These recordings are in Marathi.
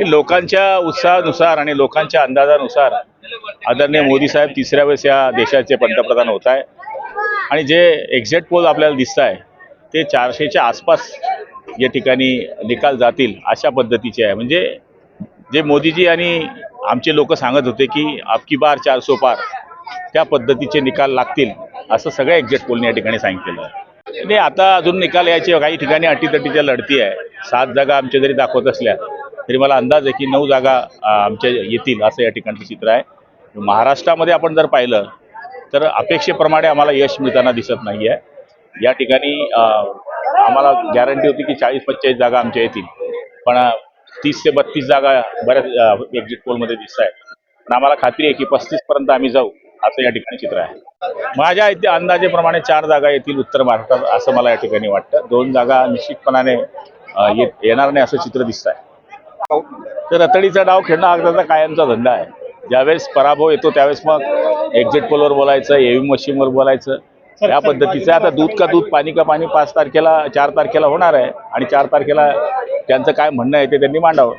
हे लोकांच्या उत्साहानुसार आणि लोकांच्या अंदाजानुसार आदरणीय मोदी साहेब तिसऱ्या वेळेस या देशाचे पंतप्रधान होत आहे. आणि जे एक्झॅक्ट पोल आपल्याला दिसत आहे ते चारशेच्या आसपास या ठिकाणी निकाल जातील अशा पद्धतीचे आहे. म्हणजे जे मोदीजी आणि आमचे लोक सांगत होते की आपकी बार चारसो पार. त्या पद्धतीचे निकाल लागतील असं सगळ्या एक्झॅक्ट पोलने या ठिकाणी सांगितलेलं आहे. नाही आता अजून निकाल यायचे काही ठिकाणी अटीतटीच्या लढती आहे. सात जागा आमच्या जरी दाखवत असल्या तरी मला अंदाज आहे की नऊ जागा आमच्या येतील असं या ठिकाणचं चित्र आहे. महाराष्ट्रामध्ये आपण जर पाहिलं तर अपेक्षेप्रमाणे आम्हाला यश मिळताना दिसत नाही आहे. या ठिकाणी आम्हाला गॅरंटी होती की चाळीस पंचेचाळीस जागा आमच्या येतील. पण तीस ते बत्तीस जागा बऱ्याच एक्झिट पोलमध्ये दिसत आहेत. पण आम्हाला खात्री आहे की पस्तीस पर्यंत आम्ही जाऊ असं या ठिकाणी चित्र आहे. माझ्या इथे अंदाजेप्रमाणे चार जागा येतील उत्तर महाराष्ट्रात असं मला या ठिकाणी वाटतं. दोन जागा निश्चितपणाने येणार नाही असं चित्र दिसत आहे. तर रतडीचा डाव खेळणं त्याचा कायमचा धंदा आहे. ज्यावेळेस पराभव येतो त्यावेळेस मग एक्झिट पोलवर बोलायचं एव्ही मशीनवर बोलायचं. या पद्धतीचं. आता दूध का दूध पाणी का पाणी पाच तारखेला चार तारखेला होणार आहे. आणि चार तारखेला त्यांचं काय म्हणणं आहे ते त्यांनी मांडावं.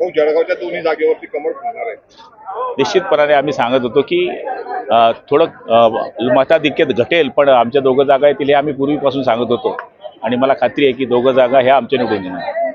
हो जळगावच्या दोन्ही जागेवरती कमळ होणार आहे. निश्चितपणाने आम्ही सांगत होतो की थोडं अ, मताधिक्य घटेल पण आमच्या दोघं जागा येतील हे आम्ही पूर्वीपासून सांगत होतो. आणि मला खात्री आहे की दोघं जागा ह्या आमच्या निवडून येणार